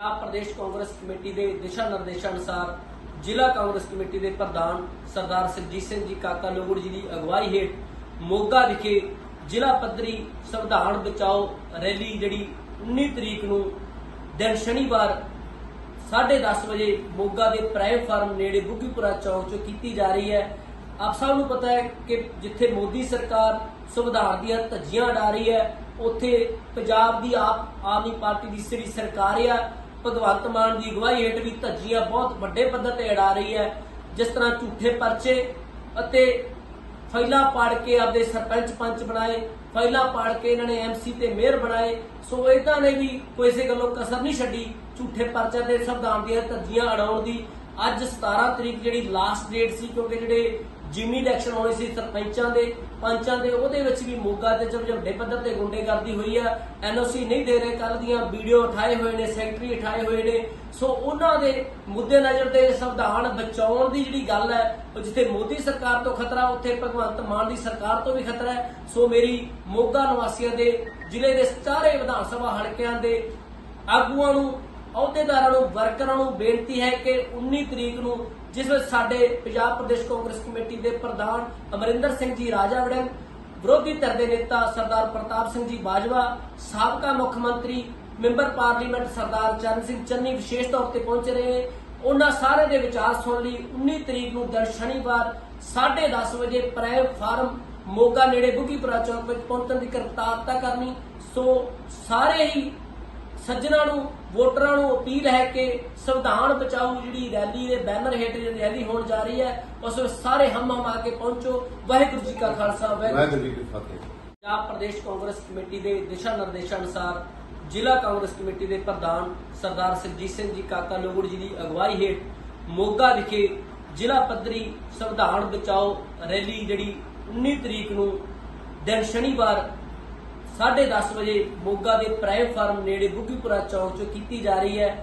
Punjab Pradesh Congress committee ਦੇ ਦਿਸ਼ਾ ਨਿਰਦੇਸ਼ਾਂ ਅਨੁਸਾਰ ਜ਼ਿਲ੍ਹਾ ਕਾਂਗਰਸ ਕਮੇਟੀ ਦੇ ਪ੍ਰਧਾਨ ਸਰਦਾਰ ਸਰਜੀਤ ਸਿੰਘ ਜੀ ਕਾਕਾ ਲੋਗੜ ਜੀ ਦੀ ਅਗਵਾਈ ਹੇਠ ਮੋਗਾ ਵਿਖੇ ਜ਼ਿਲ੍ਹਾ ਪੱਧਰੀ ਸੰਵਿਧਾਨ ਬਚਾਓ ਰੈਲੀ ਜਿਹੜੀ 19 ਤਰੀਕ ਨੂੰ ਦਿਨ ਸ਼ਨੀਵਾਰ 10:30 ਵਜੇ ਮੋਗਾ ਦੇ ਪ੍ਰਾਈਮ ਫਾਰਮ ਨੇੜੇ ਬੁੱਗੀਪੁਰਾ ਚੌਕ 'ਚ ਕੀਤੀ ਜਾ ਰਹੀ ਹੈ। ਆਪ ਸਭ ਨੂੰ ਪਤਾ ਹੈ ਕਿ ਜਿੱਥੇ ਮੋਦੀ ਸਰਕਾਰ ਸੰਵਿਧਾਨ ਦੀਆਂ ਧੱਜੀਆਂ ਉਡਾ ਰਹੀ ਹੈ, ਉੱਥੇ ਪੰਜਾਬ ਦੀ ਆਪ ਆਦਮੀ ਪਾਰਟੀ ਦੀ ਜਿਹੜੀ ਸਰਕਾਰ ਆ ਭਗਵੰਤ ਮਾਨ ਦੀ ਅਗਵਾਈ ਹੇਠ ਵੀ ਧੱਜੀਆਂ ਬਹੁਤ ਵੱਡੇ ਪੱਧਰ ਤੇ ਉਡਾ ਰਹੀ ਹੈ। ਜਿਸ ਤਰ੍ਹਾਂ ਝੂਠੇ ਪਰਚੇ ਅਤੇ ਫਾਈਲਾਂ ਪਾੜ ਕੇ ਆਪਦੇ ਸਰਪੰਚ ਪੰਚ ਬਣਾਏ, ਫਾਈਲਾਂ ਪਾੜ ਕੇ ਇਹਨਾਂ ਨੇ ਐਮਸੀ ਤੇ ਮੇਅਰ ਬਣਾਏ। ਸੋ ਇਹਨਾਂ ਨੇ ਵੀ ਕਿਸੇ ਗੱਲੋਂ ਕਸਰ ਨਹੀਂ ਛੱਡੀ ਝੂਠੇ ਪਰਚੇ ਤੇ ਸੰਵਿਧਾਨ ਦੀਆਂ ਧੱਜੀਆਂ ਅੜਾਉਣ ਦੀ। ਅੱਜ 17 ਤਰੀਕ ਜਿਹੜੀ ਲਾਸਟ ਡੇਟ ਸੀ, ਕਿਉਂਕਿ ਜਿਹੜੇ ਜਿਮਨੀ ਇਲੈਕਸ਼ਨ ਹੋਣੇ ਸੀ ਸਰਪੰਚਾਂ ਦੇ ਪੰਚਾਂ ਦੇ ਉਹਦੇ ਵਿੱਚ ਵੀ ਮੋਗਾ ਤੇ ਜਬ ਵੱਡੇ ਪੱਧਰ ਤੇ ਗੁੰਡੇਗਰਦੀ ਹੋਈ ਆ। ਐਨਓਸੀ ਨਹੀਂ ਦੇ ਰਹੇ ਕੱਲ ਦੀਆਂ ਵੀਡੀਓ ਉਠਾਏ ਹੋਏ ਨੇ, ਸੈਕਟਰੀ ਉਠਾਏ ਹੋਏ ਨੇ। ਸੋ ਉਹਨਾਂ ਦੇ ਮੁੱਦੇ ਨਜ਼ਰ ਤੇ ਸੰਵਿਧਾਨ ਬਚਾਉਣ ਦੀ ਜਿਹੜੀ ਗੱਲ ਹੈ, ਉਹ ਜਿੱਥੇ ਮੋਦੀ ਸਰਕਾਰ ਤੋਂ ਖਤਰਾ, ਉੱਥੇ ਭਗਵੰਤ ਮਾਨ ਦੀ ਸਰਕਾਰ ਤੋਂ ਵੀ ਖਤਰਾ ਹੈ। ਸੋ ਮੇਰੀ ਮੋਗਾ ਨਿਵਾਸੀਆਂ ਦੇ ਜ਼ਿਲ੍ਹੇ ਦੇ ਸਾਰੇ ਵਿਧਾਨ ਸਭਾ ਹਲਕਿਆਂ ਦੇ ਆਗੂਆਂ ਨੂੰ ਅਹੁਦੇਦਾਰਾਂ ਨੂੰ, ਵਰਕਰਾਂ ਨੂੰ ਬੇਨਤੀ ਹੈ ਕਿ 19 ਤਰੀਕ ਨੂੰ, ਜਿਸ ਵਿੱਚ ਸਾਡੇ ਪੰਜਾਬ ਪ੍ਰਦੇਸ਼ ਕਾਂਗਰਸ ਕਮੇਟੀ ਦੇ ਪ੍ਰਧਾਨ ਅਮਰਿੰਦਰ ਸਿੰਘ ਜੀ ਰਾਜਾ ਵੜਿੰਗ, ਵਿਰੋਧੀ ਧਿਰ ਦੇ ਨੇਤਾ ਸਰਦਾਰ ਪ੍ਰਤਾਪ ਸਿੰਘ ਜੀ ਬਾਜਵਾ, ਸਾਬਕਾ ਮੁੱਖ ਮੰਤਰੀ ਮੈਂਬਰ ਪਾਰਲੀਮੈਂਟ ਸਰਦਾਰ ਚਰਨ ਸਿੰਘ ਚੰਨੀ ਵਿਸ਼ੇਸ਼ ਤੌਰ ਤੇ ਪਹੁੰਚ ਰਹੇ। ਉਹਨਾਂ ਸਾਰੇ ਦੇ ਵਿਚਾਰ ਸੁਣ ਲਈ 19 ਤਰੀਕ ਨੂੰ ਦਿਨ ਸ਼ਨੀਵਾਰ 10:30 ਵਜੇ ਪ੍ਰਾਈਮ ਫਾਰਮ ਮੋਗਾ ਨੇੜੇ ਬੁੱਗੀਪੁਰਾ ਚੌਕ ਵਿੱਚ ਪਹੁੰਚਣ ਦੀ ਕਿਰਪਾਲਤਾ ਕਰਨੀ। ਸੋ ਸਾਰੇ ਹੀ ਸੱਜਣਾ ਨੂੰ ਵੋਟਰਾਂ ਨੂੰ ਅਪੀਲ ਹੈ ਕਿ ਸੰਵਿਧਾਨ ਬਚਾਓ ਜਿਹੜੀ ਰੈਲੀ ਦੇ ਬੈਨਰ ਹੇਠ ਜਿਹੜੀ ਰੈਲੀ ਹੋਣ ਜਾ ਰਹੀ ਹੈ ਉਸ ਵਿੱਚ ਸਾਰੇ ਹਮ ਹਮ ਆ ਕੇ ਪਹੁੰਚੋ। ਵਾਹਿਗੁਰੂ ਜੀ ਕਾ ਖਾਲਸਾ ਵਾਹਿਗੁਰੂ ਜੀ ਕੀ ਫਤਿਹ। ਪੰਜਾਬ ਪ੍ਰਦੇਸ਼ ਕਾਂਗਰਸ ਕਮੇਟੀ ਦੇ ਦਿਸ਼ਾ ਨਿਰਦੇਸ਼ਾਂ ਅਨੁਸਾਰ ਜ਼ਿਲ੍ਹਾ ਕਾਂਗਰਸ ਕਮੇਟੀ ਦੇ ਪ੍ਰਧਾਨ ਸਰਦਾਰ ਸਰਜੀਤ ਸਿੰਘ ਜੀ ਕਾਕਾ ਲੋਗੜ ਜੀ ਦੀ ਅਗਵਾਈ ਹੇਠ ਮੋਗਾ ਵਿਖੇ ਜ਼ਿਲ੍ਹਾ ਪੱਧਰੀ ਸੰਵਿਧਾਨ ਬਚਾਓ ਰੈਲੀ ਜਿਹੜੀ 19 ਤਰੀਕ ਨੂੰ ਦਿਨ ਸ਼ਨੀਵਾਰ 10:30 ਵਜੇ ਮੋਗਾ ਦੇ ਪ੍ਰਾਈਮ ਫਾਰਮ ਨੇੜੇ ਬੁੱਗੀਪੁਰਾ ਚੌਕ 'ਚ ਕੀਤੀ ਜਾ ਰਹੀ ਹੈ।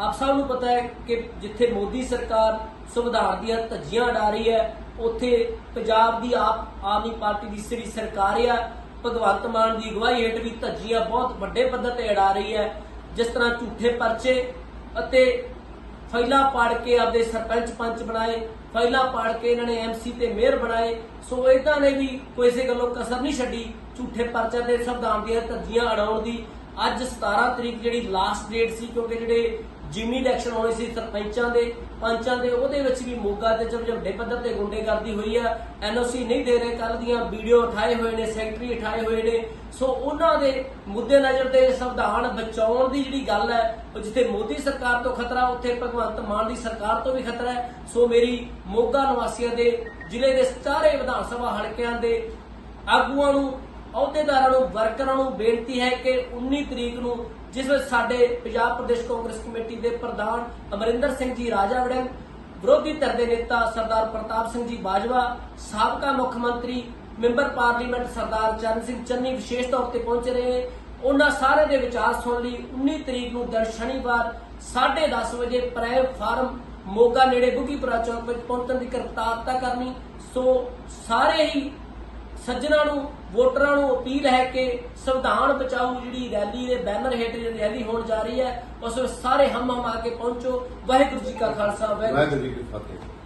ਆਪ ਸਭ ਨੂੰ ਪਤਾ ਹੈ ਕਿ ਜਿੱਥੇ ਮੋਦੀ ਸਰਕਾਰ ਸੰਵਿਧਾਨ ਦੀਆਂ ਧੱਜੀਆਂ ਉਡਾ ਰਹੀ ਹੈ, ਉੱਥੇ ਪੰਜਾਬ ਦੀ ਆਪ ਆਦਮੀ ਪਾਰਟੀ ਦੀ ਜਿਹੜੀ ਸਰਕਾਰ ਆ, ਭਗਵੰਤ ਮਾਨ ਦੀ ਅਗਵਾਈ ਹੇਠ ਵੀ ਧੱਜੀਆਂ ਬਹੁਤ ਵੱਡੇ ਪੱਧਰ ਤੇ ਉਡਾ ਰਹੀ ਹੈ। ਜਿਸ ਤਰ੍ਹਾਂ ਝੂਠੇ ਪਰਚੇ ਅਤੇ ਫਾਈਲਾਂ ਪਾੜ ਕੇ ਆਪਦੇ ਸਰਪੰਚ ਪੰਚ ਬਣਾਏ, ਫਾਈਲਾਂ ਪਾੜ ਕੇ ਇਹਨਾਂ ਨੇ ਐਮਸੀ ਤੇ ਮੇਅਰ ਬਣਾਏ। ਸੋ ਇਹਨਾਂ ਨੇ ਵੀ ਕਿਸੇ ਗੱਲੋਂ ਕਸਰ ਨਹੀਂ ਛੱਡੀ। ਝੂਠੇ ਪਰਚੇ ਦੇ ਸੰਵਿਧਾਨ ਦੀਆਂ ਧੱਜੀਆਂ ਅੜਾਉਣ ਦੀ ਅੱਜ 17 ਤਰੀਕ ਜਿਹੜੀ ਲਾਸਟ ਡੇਟ ਸੀ, ਕਿਉਂਕਿ ਜਿਹੜੇ ਜਿਮੀ ਇਲੈਕਸ਼ਨ ਹੋਣੇ ਸੀ, ਸਰਪੰਚਾਂ ਦੇ, ਪੰਚਾਂ ਦੇ, ਉਹਦੇ ਵਿੱਚ ਵੀ ਮੋਗਾ ਤੇ ਜਬ ਵੱਡੇ ਪੱਧਰ ਤੇ ਗੁੰਡੇਗਰਦੀ ਹੋਈ ਆ। ਐਨਓਸੀ ਨਹੀਂ ਦੇ ਰਹੇ ਕੱਲ ਦੀਆਂ ਵੀਡੀਓ ਉਠਾਏ ਹੋਏ ਨੇ, ਸੈਕਟਰੀ ਉਠਾਏ ਹੋਏ ਨੇ। ਸੋ ਉਹਨਾਂ ਦੇ ਮੁੱਦੇ ਨਜ਼ਰ ਤੇ ਸੰਵਿਧਾਨ ਬਚਾਉਣ ਦੀ ਜਿਹੜੀ ਗੱਲ ਹੈ, ਉਹ ਜਿੱਥੇ ਮੋਦੀ ਸਰਕਾਰ ਤੋਂ ਖਤਰਾ, ਉੱਥੇ ਭਗਵੰਤ ਮਾਨ ਦੀ ਸਰਕਾਰ ਤੋਂ ਵੀ ਖਤਰਾ ਹੈ। ਸੋ ਮੇਰੀ ਮੋਗਾ ਨਿਵਾਸੀਆਂ ਦੇ ਜ਼ਿਲ੍ਹੇ ਦੇ ਸਾਰੇ ਵਿਧਾਨ ਸਭਾ ਹਲਕਿਆਂ ਦੇ ਆਗੂਆਂ ਨੂੰ ਅਹੁਦੇਦਾਰਾਂ ਨੂੰ, ਵਰਕਰਾਂ ਨੂੰ ਬੇਨਤੀ ਹੈ ਕਿ 19 ਤਰੀਕ ਨੂੰ, ਜਿਸ ਵਿੱਚ ਸਾਡੇ ਪੰਜਾਬ ਪ੍ਰਦੇਸ਼ ਕਾਂਗਰਸ ਕਮੇਟੀ ਦੇ ਪ੍ਰਧਾਨ ਅਮਰਿੰਦਰ ਸਿੰਘ ਜੀ ਰਾਜਾ ਵੜਿੰਗ ਵਿਰੋਧੀ ਧਿਰ ਦੇ ਨੇਤਾ ਸਰਦਾਰ ਪ੍ਰਤਾਪ ਸਿੰਘ ਜੀ ਬਾਜਵਾ, ਸਾਬਕਾ ਮੁੱਖ ਮੰਤਰੀ ਮੈਂਬਰ ਪਾਰਲੀਮੈਂਟ ਸਰਦਾਰ ਚਰਨ ਸਿੰਘ ਚੰਨੀ ਵਿਸ਼ੇਸ਼ ਤੌਰ ਤੇ ਪਹੁੰਚ ਰਹੇ। ਨੇ ਉਹਨਾਂ ਸਾਰੇ ਦੇ ਵਿਚਾਰ ਸੁਣ ਲਈ 19 ਤਰੀਕ ਨੂੰ ਦਿਨ ਸ਼ਨੀਵਾਰ 10:30 ਵਜੇ ਪ੍ਰਾਈਮ ਫਾਰਮ ਮੋਗਾ ਨੇੜੇ ਬੁੱਗੀਪੁਰਾ ਚੌਕ ਵਿੱਚ ਪਹੁੰਚਣ ਦੀ ਕਿਰਪਾਲਤਾ ਕਰਨੀ। ਸੋ ਸਾਰੇ ਹੀ ਸੱਜਣਾ ਨੂੰ, ਵੋਟਰਾਂ ਨੂੰ ਅਪੀਲ ਹੈ ਕਿ ਸੰਵਿਧਾਨ ਬਚਾਓ ਜਿਹੜੀ ਰੈਲੀ ਦੇ ਬੈਨਰ ਹੇਠ ਜਿਹੜੀ ਰੈਲੀ ਹੋਣ ਜਾ ਰਹੀ ਹੈ, ਉਸ ਵਿੱਚ ਸਾਰੇ ਹਮ ਹਮ ਆ ਕੇ ਪਹੁੰਚੋ। ਵਾਹਿਗੁਰੂ ਜੀ ਕਾ ਖਾਲਸਾ, ਵਾਹਿਗੁਰੂ ਜੀ ਕੀ ਫਤਿਹ।